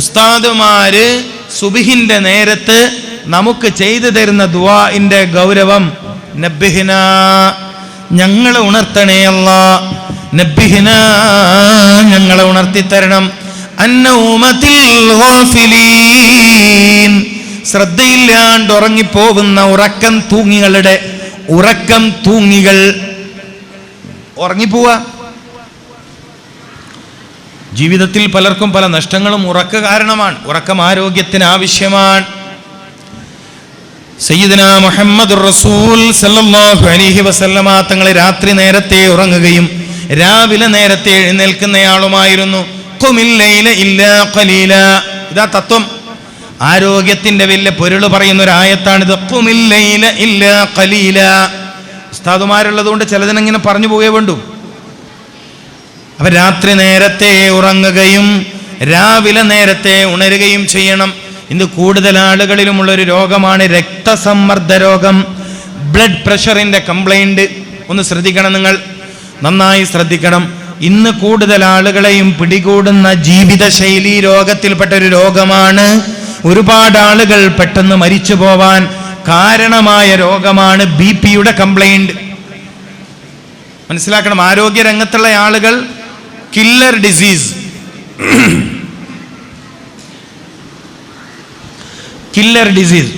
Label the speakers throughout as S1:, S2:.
S1: ഉസ്താദുമാര് സുബിഹിന്റെ നേരത്ത് നമുക്ക് ചെയ്തു തരുന്ന ദുവാഇന്റെ ഗൗരവം നബ്ബിഹിന ഞങ്ങളെ ഉണർത്തണേ അല്ല നബ്ബിഹിന ഞങ്ങളെ ഉണർത്തിത്തരണം. ശ്രദ്ധയില്ലാണ്ട് ഉറങ്ങിപ്പോകുന്ന ഉറക്കം തൂങ്ങികളുടെ ഉറക്കം തൂങ്ങികൾ. ഉറങ്ങിപ്പോവാ. ജീവിതത്തിൽ പലർക്കും പല നഷ്ടങ്ങളും ഉറക്ക കാരണമാണ്. ഉറക്കം ആരോഗ്യത്തിന് ആവശ്യമാണ്. സയ്യിദന മുഹമ്മദ് റസൂൽ സല്ലല്ലാഹു അലൈഹി വസല്ലമ തങ്ങളെ രാത്രി നേരത്തെ ഉറങ്ങുകയും രാവിലെ നേരത്തെ എഴുന്നേൽക്കുന്നയാളുമായിരുന്നു. ഇതാ തത്വം. ആരോഗ്യത്തിന്റെ വലിയ പൊരുൾ പറയുന്ന ഒരു ആയത്താണിത് ഉസ്താദുമാരുള്ളത് കൊണ്ട് ചിലതിനെങ്ങനെ പറഞ്ഞു പോകേ വേണ്ടു. അപ്പൊ രാത്രി നേരത്തെ ഉറങ്ങുകയും രാവിലെ നേരത്തെ ഉണരുകയും ചെയ്യണം. ഇന്ന് കൂടുതൽ ആളുകളിലുമുള്ള ഒരു രോഗമാണ് രക്തസമ്മർദ്ദ രോഗം. ബ്ലഡ് പ്രഷറിന്റെ കംപ്ലൈന്റ് ഒന്ന് ശ്രദ്ധിക്കണം നിങ്ങൾ. നന്നായി ശ്രദ്ധിക്കണം. ഇന്ന് കൂടുതൽ ആളുകളെയും പിടികൂടുന്ന ജീവിതശൈലി രോഗത്തിൽപ്പെട്ട ഒരു രോഗമാണ്. ഒരുപാട് ആളുകൾ പെട്ടെന്ന് മരിച്ചു പോവാൻ കാരണമായ രോഗമാണ് ബി പിയുടെ കംപ്ലൈന്റ് മനസ്സിലാക്കണം. ആരോഗ്യ രംഗത്തുള്ള ആളുകൾ കില്ലർ ഡിസീസ് കില്ലർ ഡിസീസ്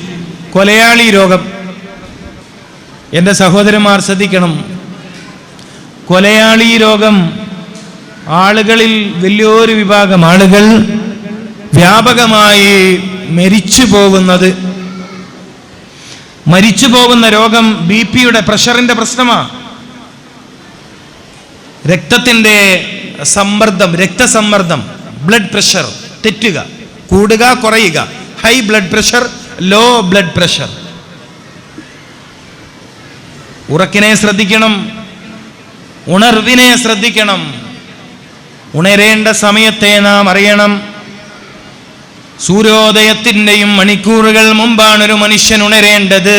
S1: കൊലയാളി രോഗം. എന്റെ സഹോദരന്മാർ ശ്രദ്ധിക്കണം. കൊലയാളി രോഗം ആളുകളിൽ വലിയൊരു വിഭാഗം. ആളുകൾ വ്യാപകമായി മരിച്ചു പോകുന്നത്. മരിച്ചു പോകുന്ന രോഗം ബി പിയുടെ പ്രഷറിന്റെ പ്രശ്നമാണ് രക്തത്തിന്റെ സമ്മർദ്ദം രക്തസമ്മർദ്ദം ബ്ലഡ് പ്രഷർ തെറ്റുക കൂടുക കുറയുക. High blood pressure low blood pressure ഉറക്കിനെ ശ്രദ്ധിക്കണം ഉണർവിനെ ശ്രദ്ധിക്കണം. ഉണരേണ്ട സമയത്തെ നാം അറിയണം. സൂര്യോദയത്തിന്റെയും മണിക്കൂറുകൾ മുമ്പാണ് ഒരു മനുഷ്യൻ ഉണരേണ്ടത്.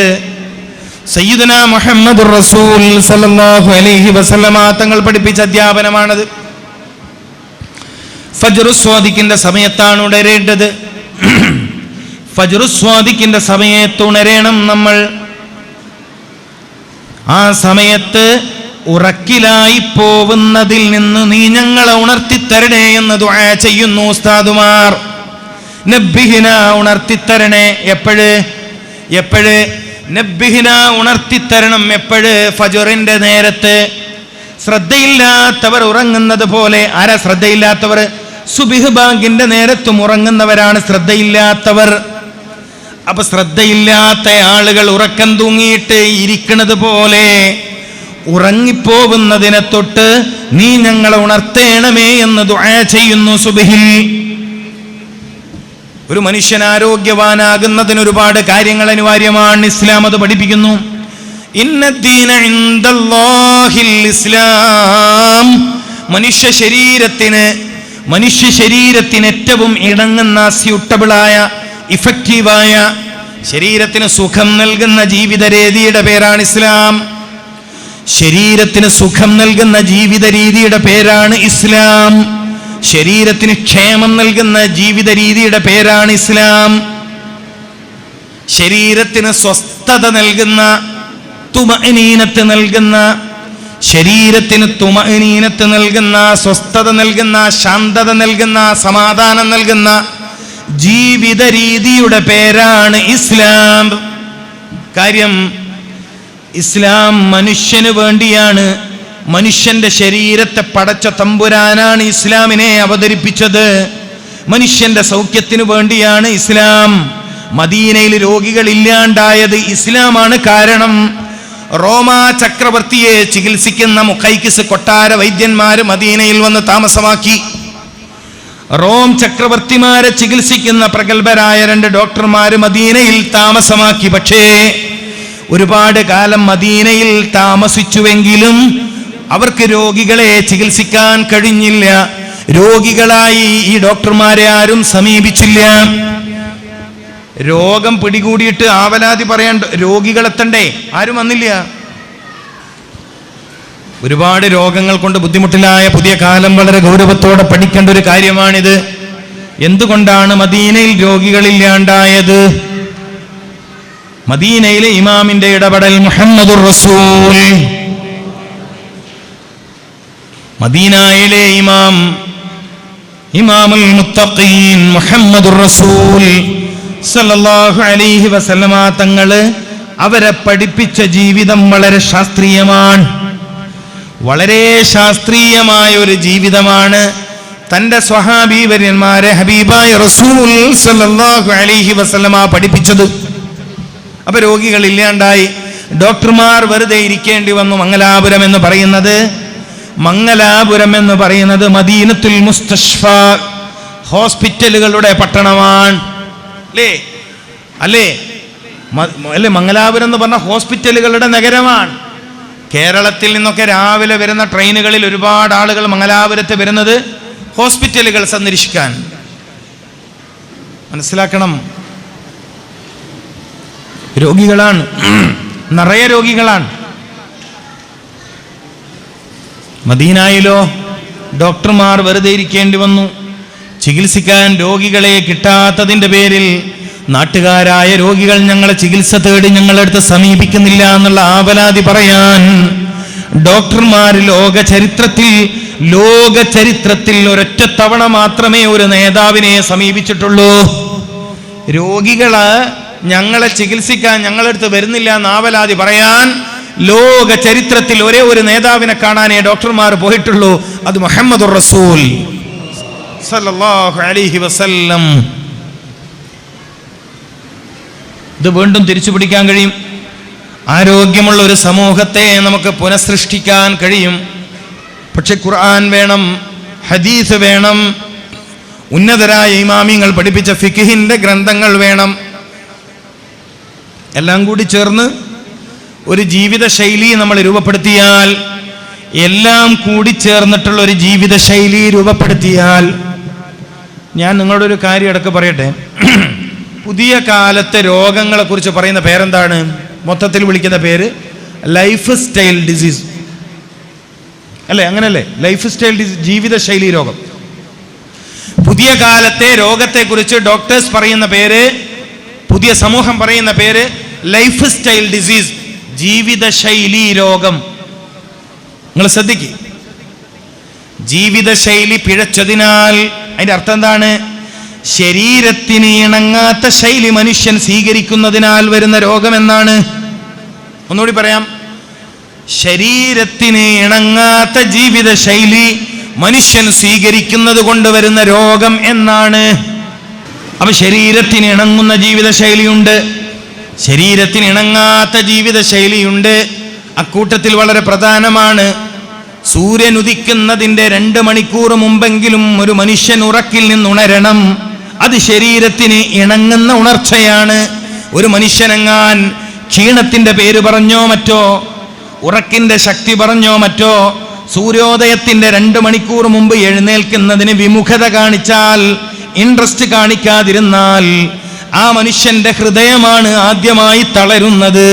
S1: സയ്യിദന മുഹമ്മദ് റസൂൽ സല്ലല്ലാഹു അലൈഹി വസല്ലമ തങ്ങൾ പഠിപ്പിച്ച അധ്യാപനമാണത്. ഫജ്റുസ്വാദിക്കിന്റെ സമയത്താണ് ഉണരേണ്ടത്. ഫജറുസ്വാദിക്കിന്റെ സമയത്ത് ഉണരേണം നമ്മൾ. ആ സമയത്ത് ഉറക്കിലായി പോവുന്നതിൽ നിന്ന് നീ ഞങ്ങളെ ഉണർത്തിത്തരണേ എന്ന് ദുആ ചെയ്യുന്നു ഉസ്താദുമാർ. നബ്ബിഹിന ഉണർത്തിത്തരണേ എപ്പോഴ്? എപ്പോഴ്? നബ്ബിഹിന ഉണർത്തിത്തരണം എപ്പോഴ്? ഫജുറിന്റെ നേരത്ത്. ശ്രദ്ധയില്ലാത്തവർ ഉറങ്ങുന്നത് പോലെ ആരാ ശ്രദ്ധയില്ലാത്തവർ? സുബിഹ് ബാങ്കിന്റെ നേരത്തും ഉറങ്ങുന്നവരാണ്. ശ്രദ്ധയില്ലാത്തവർ. അപ്പൊ ശ്രദ്ധയില്ലാത്ത ആളുകൾ ഉറക്കം തൂങ്ങിയിട്ട് ഇരിക്കുന്നത് പോലെ ഉറങ്ങിപ്പോകുന്നതിനെ തൊട്ട് നീ ഞങ്ങളെ ഉണർത്തേണമേ എന്ന് ദുആ ചെയ്യുന്നു സുബിഹിൽ. ഒരു മനുഷ്യൻ ആരോഗ്യവാനാകുന്നതിന് ഒരുപാട് കാര്യങ്ങൾ അനിവാര്യമാണ്. ഇസ്ലാം അത് പഠിപ്പിക്കുന്നു. ഇസ്ലാം. മനുഷ്യ ശരീരത്തിന് മനുഷ്യ ശരീരത്തിന് ഏറ്റവും ഇണങ്ങുന്ന സ്യൂട്ടബിളായ ഇഫക്റ്റീവായ ശരീരത്തിന് സുഖം നൽകുന്ന ജീവിത രീതിയുടെ പേരാണ് ഇസ്ലാം. ശരീരത്തിന് സുഖം നൽകുന്ന ജീവിത രീതിയുടെ പേരാണ് ഇസ്ലാം. ശരീരത്തിന് ക്ഷേമം നൽകുന്ന ജീവിത രീതിയുടെ പേരാണ് ഇസ്ലാം. ശരീരത്തിന് സ്വസ്ഥത നൽകുന്ന തുമനീനത്ത് നൽകുന്ന ശരീരത്തിന് തുമനീനത്ത് നൽകുന്ന സ്വസ്ഥത നൽകുന്ന ശാന്തത നൽകുന്ന സമാധാനം നൽകുന്ന ജീവിത രീതിയുടെ പേരാണ് ഇസ്ലാം. കാര്യം ഇസ്ലാം മനുഷ്യന് വേണ്ടിയാണ് മനുഷ്യന്റെ ശരീരത്തെ പടച്ച തമ്പുരാനാണ് ഇസ്ലാമിനെ അവതരിപ്പിച്ചത്. മനുഷ്യന്റെ സൗഖ്യത്തിനു വേണ്ടിയാണ് ഇസ്ലാം. മദീനയിൽ രോഗികൾ ഇല്ലാണ്ടായത് ഇസ്ലാമാണ് കാരണം. റോമ ചക്രവർത്തിയെ ചികിത്സിക്കുന്ന മുഖൈക്കിസ് കൊട്ടാര വൈദ്യന്മാര് മദീനയിൽ വന്ന് താമസമാക്കി. റോം ചക്രവർത്തിമാരെ ചികിത്സിക്കുന്ന പ്രഗത്ഭരായ രണ്ട് ഡോക്ടർമാര് മദീനയിൽ താമസമാക്കി. പക്ഷേ ഒരുപാട് കാലം മദീനയിൽ താമസിച്ചുവെങ്കിലും അവർക്ക് രോഗികളെ ചികിത്സിക്കാൻ കഴിഞ്ഞില്ല. രോഗികളായി ഈ ഡോക്ടർമാരെ ആരും സമീപിച്ചില്ല. രോഗം പിടികൂടിയിട്ട് ആവലാതി പറയാൻ രോഗികളെത്തണ്ടേ ആരും വന്നില്ല. ഒരുപാട് രോഗങ്ങൾ കൊണ്ട് ബുദ്ധിമുട്ടിലായ പുതിയ കാലം വളരെ ഗൗരവത്തോടെ പഠിക്കേണ്ട ഒരു കാര്യമാണിത്. എന്തുകൊണ്ടാണ് മദീനയിൽ രോഗികളില്ലാണ്ടായത്? മദീനയിലെ ഇമാമിന്റെ ഇടപെടൽ മുഹമ്മദുർ റസൂൽ. മദീനയിലെ ഇമാം ഇമാമുൽ മുത്തഖീൻ മുഹമ്മദുർ റസൂൽ. സല്ലല്ലാഹു അലൈഹി വസല്ലമ തങ്ങൾ അവരെ പഠിപ്പിച്ച ജീവിതം വളരെ ശാസ്ത്രീയമാണ്. വളരെ ശാസ്ത്രീയമായ ഒരു ജീവിതമാണ്. തന്റെ സ്വഹാബീവര്യന്മാരെ ഹബീബായ റസൂൽ സല്ലല്ലാഹു അലൈഹി വസല്ലമ പഠിപ്പിച്ചത്. അപ്പൊ രോഗികൾ ഇല്ലാണ്ടായി ഡോക്ടർമാർ വെറുതെ ഇരിക്കേണ്ടി വന്നു മംഗലാപുരം എന്ന് പറയുന്നത്. മംഗലാപുരം എന്ന് പറയുന്നത് മദീനത്തുൽ മുസ്തഷ്ഫ ഹോസ്പിറ്റലുകളുടെ പട്ടണമാണ്. അല്ലേ? അല്ലേ? അല്ലെ? മംഗലാപുരം എന്ന് പറഞ്ഞ ഹോസ്പിറ്റലുകളുടെ നഗരമാണ്. കേരളത്തിൽ നിന്നൊക്കെ രാവിലെ വരുന്ന ട്രെയിനുകളിൽ ഒരുപാട് ആളുകൾ മംഗലാപുരത്ത് വരുന്നത് ഹോസ്പിറ്റലുകൾ സന്ദർശിക്കാൻ. മനസ്സിലാക്കണം. രോഗികളാണ്. നിറയെ രോഗികളാണ്. മദീനായിലോ ഡോക്ടർമാർ വെറുതെ ഇരിക്കേണ്ടി വന്നു. ചികിത്സിക്കാൻ രോഗികളെ കിട്ടാത്തതിന്റെ പേരിൽ നാട്ടുകാരായ രോഗികൾ ഞങ്ങളെ ചികിത്സ തേടി ഞങ്ങളടുത്ത് സമീപിക്കുന്നില്ല എന്നുള്ള ആവലാതി പറയാൻ ഡോക്ടർമാർ ലോക ചരിത്രത്തിൽ ലോക ചരിത്രത്തിൽ ഒരൊറ്റ തവണ മാത്രമേ ഒരു നേതാവിനെ സമീപിച്ചിട്ടുള്ളൂ. രോഗികൾ ഞങ്ങളെ ചികിത്സിക്കാൻ ഞങ്ങളടുത്ത് വരുന്നില്ല എന്ന് ആവലാതി പറയാൻ ലോക ചരിത്രത്തിൽ ഒരേ ഒരു നേതാവിനെ കാണാനേ ഡോക്ടർമാർ പോയിട്ടുള്ളൂ. അത് മുഹമ്മദ് റസൂൽ. സല്ലല്ലാഹു അലൈഹി വസല്ലം. ഇത് വീണ്ടും തിരിച്ചു പിടിക്കാൻ കഴിയും. ആരോഗ്യമുള്ള ഒരു സമൂഹത്തെ നമുക്ക് പുനഃസൃഷ്ടിക്കാൻ കഴിയും. പക്ഷെ ഖുർആൻ വേണം ഹദീസ് വേണം ഉന്നതരായ ഇമാമിങ്ങൾ പഠിപ്പിച്ച ഫിഖിഹിന്റെ ഗ്രന്ഥങ്ങൾ വേണം. എല്ലാം കൂടി ചേർന്ന് ഒരു ജീവിത ശൈലി നമ്മൾ രൂപപ്പെടുത്തിയാൽ എല്ലാം കൂടി ചേർന്നിട്ടുള്ള ഒരു ജീവിത ശൈലി രൂപപ്പെടുത്തിയാൽ ഞാൻ നിങ്ങളോട് ഒരു കാര്യം ഇടയ്ക്ക് പറയട്ടെ? പുതിയ കാലത്തെ രോഗങ്ങളെ കുറിച്ച് പറയുന്ന പേരെന്താണ്? മൊത്തത്തിൽ വിളിക്കുന്ന പേര്? ലൈഫ് സ്റ്റൈൽ ഡിസീസ് അല്ലേ? അങ്ങനല്ലേ? ലൈഫ് സ്റ്റൈൽ ഡിസീസ് ജീവിതശൈലി രോഗം. പുതിയ കാലത്തെ രോഗത്തെക്കുറിച്ച് ഡോക്ടേഴ്സ് പറയുന്ന പേര് പുതിയ സമൂഹം പറയുന്ന പേര് ലൈഫ് സ്റ്റൈൽ ഡിസീസ് ജീവിതശൈലി രോഗം. നിങ്ങൾ ശ്രദ്ധിക്കുക ജീവിതശൈലി പിഴച്ചതിനാൽ അതിന്റെ അർത്ഥം എന്താണ്? ശരീരത്തിന് ഇണങ്ങാത്ത ശൈലി മനുഷ്യൻ സ്വീകരിക്കുന്നതിനാൽ വരുന്ന രോഗം എന്നാണ് ഒന്നുകൂടി പറയാം. ശരീരത്തിന് ഇണങ്ങാത്ത ജീവിത ശൈലി മനുഷ്യൻ സ്വീകരിക്കുന്നത് കൊണ്ട് വരുന്ന രോഗം എന്നാണ്. അപ്പൊ ശരീരത്തിന് ഇണങ്ങുന്ന ജീവിത ശൈലിയുണ്ട്. ശരീരത്തിന് ഇണങ്ങാത്ത ജീവിത ശൈലിയുണ്ട്. അക്കൂട്ടത്തിൽ വളരെ പ്രധാനമാണ്. സൂര്യൻ ഉദിക്കുന്നതിന്റെ രണ്ട് മണിക്കൂർ മുമ്പെങ്കിലും ഒരു മനുഷ്യൻ ഉറക്കിൽ നിന്നുണരണം. അത് ശരീരത്തിന് ഇണങ്ങുന്ന ഉണർച്ചയാണ്. ഒരു മനുഷ്യനെങ്ങാൻ ക്ഷീണത്തിന്റെ പേര് പറഞ്ഞോ മറ്റോ ഉറക്കിന്റെ ശക്തി പറഞ്ഞോ മറ്റോ സൂര്യോദയത്തിന്റെ രണ്ട് മണിക്കൂർ മുമ്പ് എഴുന്നേൽക്കുന്നതിന് വിമുഖത കാണിച്ചാൽ ഇൻട്രസ്റ്റ് കാണിക്കാതിരുന്നാൽ ആ മനുഷ്യന്റെ ഹൃദയമാണ് ആദ്യമായി തളരുന്നത്.